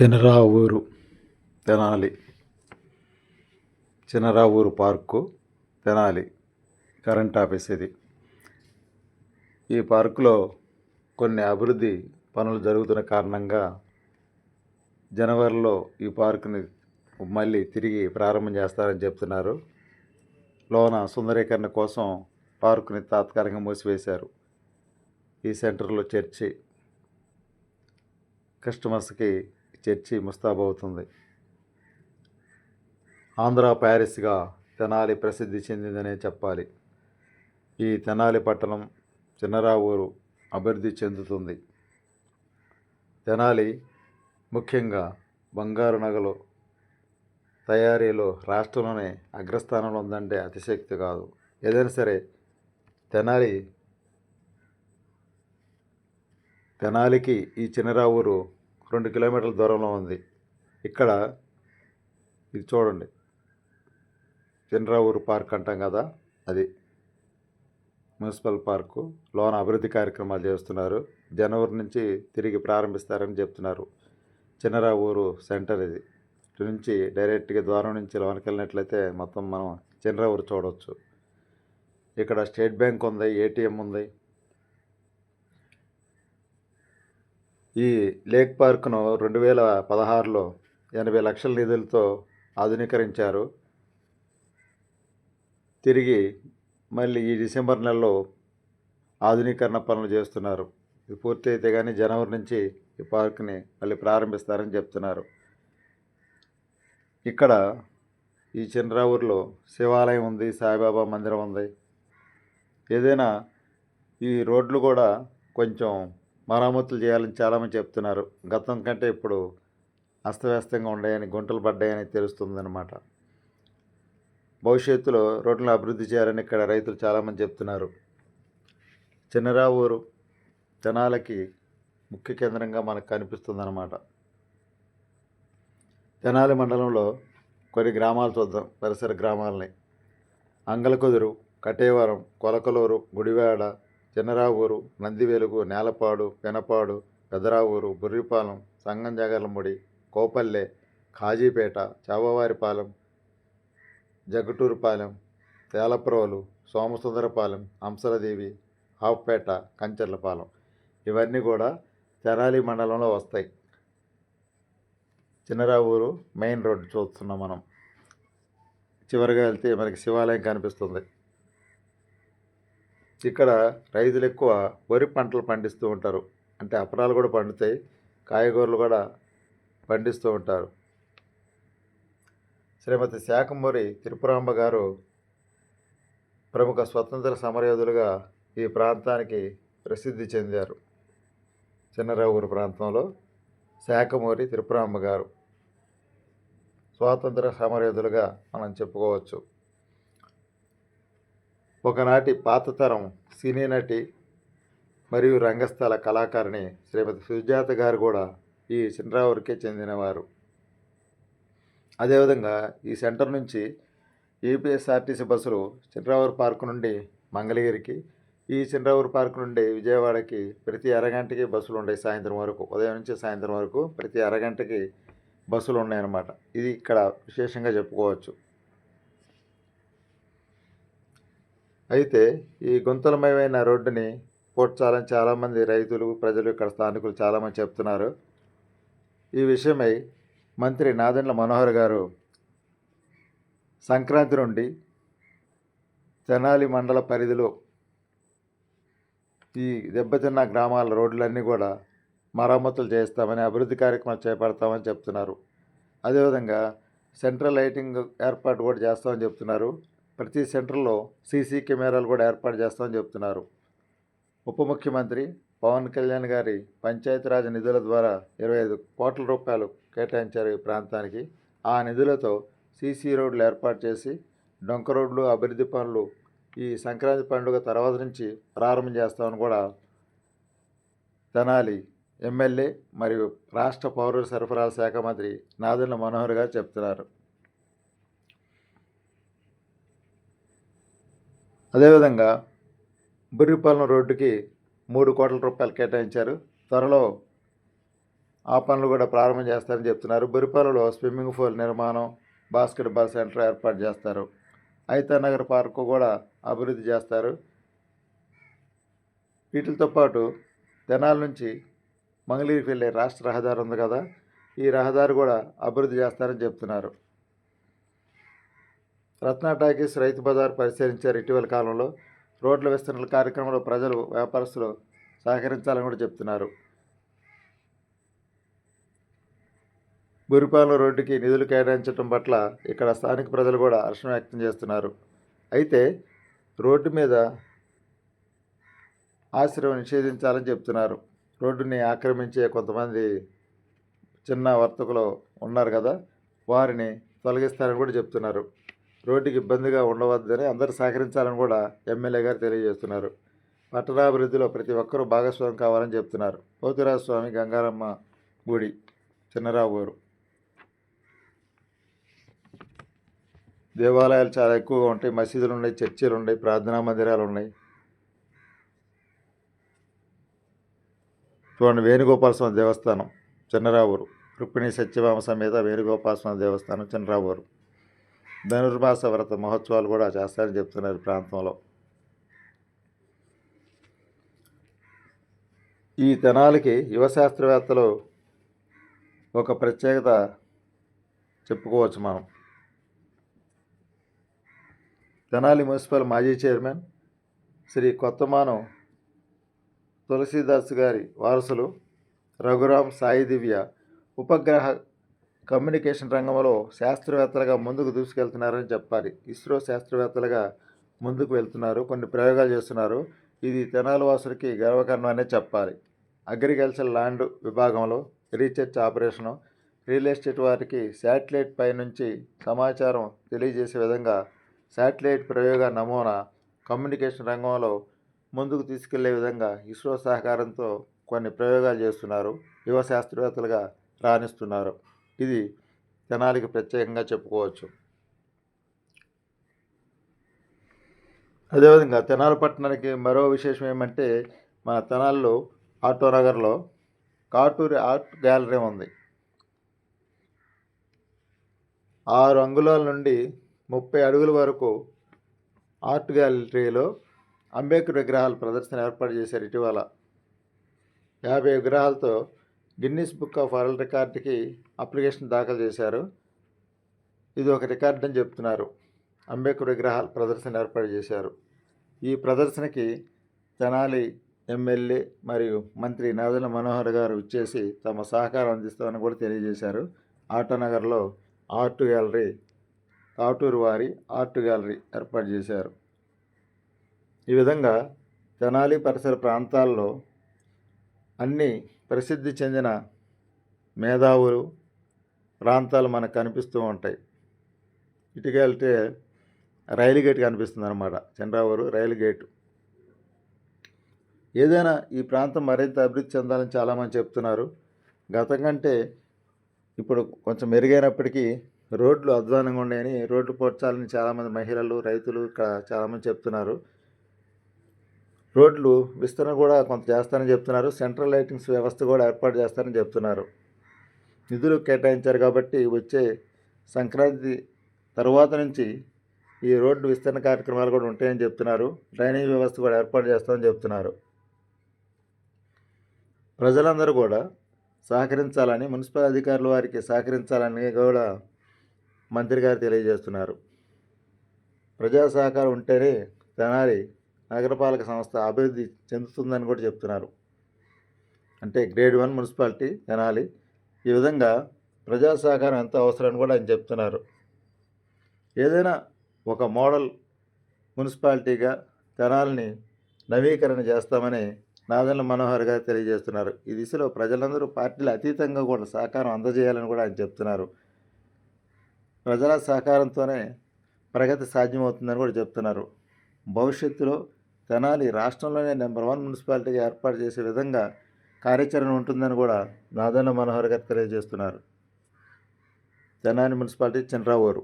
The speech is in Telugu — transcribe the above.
Chinaravuru. Tenali. Chinaravuru park Tenali. Current office ఇది ఈ పార్కులో కొన్ని అభివృద్ధి పనులు జరుగుతున్న కారణంగా జనవరిలో ఈ పార్కుని మళ్ళీ తిరిగి ప్రారంభం చేస్తారని చెప్తున్నారు. లోన సుందరీకరణ కోసం పార్కుని తాత్కాలికంగా మూసివేశారు. ఈ సెంటర్లో చర్చి కస్టమర్స్కి చర్చి ముస్తాబవుతుంది. ఆంధ్ర ప్యారిస్గా తెనాలి ప్రసిద్ధి చెందిందనే చెప్పాలి. ఈ తెనాలి పట్టణం చిన్నరావూరు అభివృద్ధి చెందుతుంది. తెనాలి ముఖ్యంగా బంగారు నగలు తయారీలో రాష్ట్రంలోనే అగ్రస్థానంలో ఉందంటే అతిశక్తి కాదు. ఏదైనా సరే తెనాలి తెనాలికి ఈ చిన్నరావూరు రెండు కిలోమీటర్ల దూరంలో ఉంది. ఇక్కడ ఇది చూడండి. చిన్నరావూరు పార్క్ అంటాం కదా అది మున్సిపల్ పార్కు. లోన అభివృద్ధి కార్యక్రమాలు చేస్తున్నారు. జనవరి నుంచి తిరిగి ప్రారంభిస్తారని చెప్తున్నారు. చిన్నరావూరు సెంటర్ ఇది. ఇటు నుంచి డైరెక్ట్గా ద్వారం నుంచి లోనికి వెళ్ళినట్లయితే మొత్తం మనం చిన్నరావూరు చూడవచ్చు ఇక్కడ స్టేట్ బ్యాంక్ ఉంది ఏటీఎం ఉంది. ఈ లేక్ పార్క్ను రెండు వేల పదహారులో ఎనభై లక్షల నిధులతో ఆధునీకరించారు. తిరిగి మళ్ళీ ఈ డిసెంబర్ నెలలో ఆధునీకరణ పనులు చేస్తున్నారు. ఇది పూర్తి అయితే కానీ జనవరి నుంచి ఈ పార్క్ని మళ్ళీ ప్రారంభిస్తారని చెప్తున్నారు. ఇక్కడ ఈ చంద్రావూరులో శివాలయం ఉంది సాయిబాబా మందిరం ఉంది. ఏదైనా ఈ రోడ్లు కూడా కొంచెం మరమ్మతులు చేయాలని చాలామంది చెప్తున్నారు. గతం కంటే ఇప్పుడు అస్తవ్యస్తంగా ఉన్నాయని గుంటలు పడ్డాయని తెలుస్తుందన్నమాట. భవిష్యత్తులో రోడ్లను అభివృద్ధి చేయాలని ఇక్కడ రైతులు చాలామంది చెప్తున్నారు. చిన్నరావూరు జనాలకి ముఖ్య కేంద్రంగా మనకు కనిపిస్తుందన్నమాట. తెనాలి మండలంలో కొన్ని గ్రామాలు చూద్దాం పరిసర గ్రామాలని. అంగలకొదురు కటేవరం కొలకలూరు గుడివాడ చిన్నరావూరు నందివెలుగు నేలపాడు పెనపాడు పెదరావూరు బుర్రిపాలెం సంగంజగర్లముడి కోపల్లె కాజీపేట చావవారిపాలెం జగటూరుపాలెం తేలప్రోలు సోమసుందరపాలెం హంసలదేవి హాఫ్పేట కంచర్లపాలెం. ఇవన్నీ కూడా తెరాలి మండలంలో వస్తాయి. చిన్నరావూరు మెయిన్ రోడ్డు చూస్తున్నాం మనం. చివరిగా వెళ్తే మనకి శివాలయం కనిపిస్తుంది. ఇక్కడ రైతులు ఎక్కువ వరి పంటలు పండిస్తూ ఉంటారు. అంటే అపరాలు కూడా పండుతాయి. కాయగూరలు కూడా పండిస్తూ ఉంటారు. శ్రీమతి శాకంబూరి త్రిపురాంబ గారు ప్రముఖ స్వతంత్ర సమరయోధులుగా ఈ ప్రాంతానికి ప్రసిద్ధి చెందారు. చిన్నరావుగురు ప్రాంతంలో శాఖమూరి త్రిపురాంబ గారు స్వాతంత్ర సమరయోధులుగా మనం చెప్పుకోవచ్చు. ఒకనాటి పాత తరం సినీ నటి మరియు రంగస్థల కళాకారిణి శ్రీమతి సుజాత గారు కూడా ఈ చిన్నరావురికే చెందినవారు. అదేవిధంగా ఈ సెంటర్ నుంచి ఏపీఎస్ఆర్టీసీ బస్సులు చిన్నరావూరు పార్క్ నుండి మంగళగిరికి ఈ చిన్నరావూరు పార్క్ నుండి విజయవాడకి ప్రతి అరగంటకి బస్సులు ఉన్నాయి సాయంత్రం వరకు ఉదయం నుంచి సాయంత్రం వరకు ప్రతి అరగంటకి బస్సులు ఉన్నాయన్నమాట. ఇది ఇక్కడ విశేషంగా చెప్పుకోవచ్చు. అయితే ఈ గుంతలమయమైన రోడ్డుని పూడ్చాలని చాలామంది రైతులు ప్రజలు ఇక్కడ స్థానికులు చాలామంది చెప్తున్నారు. ఈ విషయమై మంత్రి నాదెండ్ల మనోహర్ గారు సంక్రాంతి నుండి తెనాలి మండల పరిధిలో ఈ దెబ్బతిన్న గ్రామాల రోడ్లన్నీ కూడా మరమ్మతులు చేస్తామని అభివృద్ధి కార్యక్రమాలు చేపడతామని చెప్తున్నారు. అదేవిధంగా సెంట్రల్ లైటింగ్ ఏర్పాటు కూడా చేస్తామని చెప్తున్నారు. ప్రతి సెంటర్లో సీసీ కెమెరాలు కూడా ఏర్పాటు చేస్తామని చెప్తున్నారు. ఉప ముఖ్యమంత్రి పవన్ కళ్యాణ్ గారి పంచాయతీరాజ్ నిధుల ద్వారా ఇరవై ఐదు కోట్ల రూపాయలు కేటాయించారు ఈ ప్రాంతానికి. ఆ నిధులతో సీసీ రోడ్లు ఏర్పాటు చేసి డొంక రోడ్లు అభివృద్ధి పనులు ఈ సంక్రాంతి పండుగ తర్వాత నుంచి ప్రారంభం చేస్తామని కూడా తెనాలి ఎమ్మెల్యే మరియు రాష్ట్ర పౌర సరఫరాల శాఖ మంత్రి నాదెండ్ల మనోహర్ గారు చెప్తున్నారు. అదేవిధంగా బుర్రిపాలెం రోడ్డుకి మూడు కోట్ల రూపాయలు కేటాయించారు. త్వరలో ఆ పనులు కూడా ప్రారంభం చేస్తారని చెప్తున్నారు. బురిపాలలో స్విమ్మింగ్ పూల్ నిర్మాణం బాస్కెట్బాల్ సెంటర్ ఏర్పాటు చేస్తారు. నగర్ పార్కు కూడా అభివృద్ధి చేస్తారు. వీటితో పాటు తెనాల నుంచి మంగళగిరికి వెళ్ళే రాష్ట్ర రహదారి ఉంది కదా ఈ రహదారి కూడా అభివృద్ధి చేస్తారని చెప్తున్నారు. రత్నా టాకీస్ రైతు బజార్ పరిశీలించారు ఇటీవల కాలంలో రోడ్ల విస్తరణ కార్యక్రమంలో ప్రజలు వ్యాపారస్తులు సహకరించాలని కూడా చెప్తున్నారు. బురిపాలెం రోడ్డుకి నిధులు కేటాయించడం పట్ల ఇక్కడ స్థానిక ప్రజలు కూడా హర్షం వ్యక్తం చేస్తున్నారు. అయితే రోడ్డు మీద ఆశ్రయం నిషేధించాలని చెప్తున్నారు. రోడ్డుని ఆక్రమించే కొంతమంది చిన్న వర్తకులు ఉన్నారు కదా వారిని తొలగిస్తారని కూడా చెప్తున్నారు. రోడ్డుకి ఇబ్బందిగా ఉండవద్దని అందరూ సహకరించాలని కూడా ఎమ్మెల్యే గారు తెలియజేస్తున్నారు. పట్టణాభివృద్ధిలో ప్రతి ఒక్కరూ భాగస్వామి కావాలని చెప్తున్నారు. పోతురాజు స్వామి గంగారమ్మ గుడి చిన్నరావు దేవాలయాలు చాలా ఎక్కువగా ఉంటాయి మసీదులు ఉన్నాయి చర్చిలు ఉన్నాయి ప్రార్థనా మందిరాలు ఉన్నాయి. చూడండి వేణుగోపాల స్వామి దేవస్థానం చిన్నరావూరు రుక్మిణి సత్యభామ సమేత వేణుగోపాల స్వామి దేవస్థానం చిన్నరావూరు ధనుర్మాస వ్రత మహోత్సవాలు కూడా చేస్తారని చెప్తున్నారు ఈ ప్రాంతంలో. ఈ తెనాలికి యువ శాస్త్రవేత్తలు ఒక ప్రత్యేకత చెప్పుకోవచ్చు మనం. తెనాలి మున్సిపల్ మాజీ చైర్మన్ శ్రీ కొత్తమానం తులసీదాస్ గారి వారసులు రఘురామ్ సాయి దివ్య ఉపగ్రహ కమ్యూనికేషన్ రంగంలో శాస్త్రవేత్తలుగా ముందుకు దూసుకెళ్తున్నారని చెప్పాలి. ఇస్రో శాస్త్రవేత్తలుగా ముందుకు వెళ్తున్నారు కొన్ని ప్రయోగాలు చేస్తున్నారు. ఇది తెనాలి వాసులకి గర్వకారణమనే చెప్పాలి. అగ్రికల్చర్ ల్యాండ్ విభాగంలో రీసెర్చ్ ఆపరేషను రియల్ ఎస్టేట్ వారికి శాటిలైట్ పై నుంచి సమాచారం తెలియజేసే విధంగా శాటిలైట్ ప్రయోగ నమూనా కమ్యూనికేషన్ రంగంలో ముందుకు తీసుకెళ్ళే విధంగా ఇస్రో సహకారంతో కొన్ని ప్రయోగాలు చేస్తున్నారు. యువ శాస్త్రవేత్తలుగా రాణిస్తున్నారు. ఇది తెనాలికి ప్రత్యేకంగా చెప్పుకోవచ్చు. అదేవిధంగా తెనాలి పట్టణానికి మరో విశేషం ఏమంటే మన తెనాలిలో ఆటో నగర్లో కాటూరి ఆర్ట్ గ్యాలరీ ఉంది. ఆరు అంగుళాల నుండి ముప్పై అడుగుల వరకు ఆర్ట్ గ్యాలరీలో అంబేద్కర్ విగ్రహాల ప్రదర్శన ఏర్పాటు చేశారు ఇటీవల. యాభై విగ్రహాలతో గిన్నిస్ బుక్ ఆఫ్ వరల్డ్ రికార్డుకి అప్లికేషన్ దాఖలు చేశారు. ఇది ఒక రికార్డ్ అని చెప్తున్నారు. అంబేద్కర్ విగ్రహాల ప్రదర్శన ఏర్పాటు చేశారు. ఈ ప్రదర్శనకి తెనాలి ఎమ్మెల్యే మరియు మంత్రి నాదల మనోహర్ గారు ఇచ్చేసి తమ సహకారం అందిస్తామని కూడా తెలియజేశారు. ఆటోనగర్లో ఆర్ట్ గ్యాలరీ కాటూరు వారి ఆర్ట్ గ్యాలరీ ఏర్పాటు చేశారు. ఈ విధంగా తెనాలి పరిసర ప్రాంతాల్లో అన్ని ప్రసిద్ధి చెందిన మేధావులు ప్రాంతాలు మనకు కనిపిస్తూ ఉంటాయి. ఇటుకెళ్తే రైలు గేట్ కనిపిస్తుంది అనమాట చంద్రావూరు రైలు గేటు. ఏదైనా ఈ ప్రాంతం మరింత అభివృద్ధి చెందాలని చాలామంది చెప్తున్నారు. గతం కంటే ఇప్పుడు కొంచెం మెరుగైనప్పటికీ రోడ్లు అధ్వానంగా ఉన్నాయని రోడ్లు పోడ్చాలని చాలామంది మహిళలు రైతులు ఇక్కడ చాలామంది చెప్తున్నారు. రోడ్లు విస్తరణ కూడా కొంత చేస్తారని చెప్తున్నారు. సెంట్రల్ లైటింగ్స్ వ్యవస్థ కూడా ఏర్పాటు చేస్తారని చెప్తున్నారు. నిధులు కేటాయించారు కాబట్టి వచ్చే సంక్రాంతి తర్వాత నుంచి ఈ రోడ్డు విస్తరణ కార్యక్రమాలు కూడా ఉంటాయని చెప్తున్నారు. డ్రైనేజ్ వ్యవస్థ కూడా ఏర్పాటు చేస్తామని చెప్తున్నారు. ప్రజలందరూ కూడా సహకరించాలని మున్సిపల్ అధికారుల వారికి సహకరించాలని కూడా మంత్రి గారు తెలియజేస్తున్నారు. ప్రజా సహకారం ఉంటేనే తెనాలి నగరపాలక సంస్థ అభివృద్ధి చెందుతుందని కూడా చెప్తున్నారు. అంటే గ్రేడ్ వన్ మున్సిపాలిటీ తెనాలి. ఈ విధంగా ప్రజా సహకారం ఎంత అవసరమని కూడా ఆయన చెప్తున్నారు. ఏదైనా ఒక మోడల్ మున్సిపాలిటీగా తెనాలిని నవీకరణ చేస్తామని నాదెండ్ల మనోహర్ గారు తెలియజేస్తున్నారు. ఈ దిశలో ప్రజలందరూ పార్టీలు అతీతంగా కూడా సహకారం అందజేయాలని కూడా ఆయన చెప్తున్నారు. ప్రజల సహకారంతోనే ప్రగతి సాధ్యమవుతుందని కూడా చెప్తున్నారు. భవిష్యత్తులో తెనాలి రాష్ట్రంలోనే నెంబర్ వన్ మున్సిపాలిటీగా ఏర్పాటు చేసే విధంగా కార్యాచరణ ఉంటుందని కూడా నాదన్న మనోహర్ గారు తెలియజేస్తున్నారు. తెనాలి మున్సిపాలిటీ చంద్రావూరు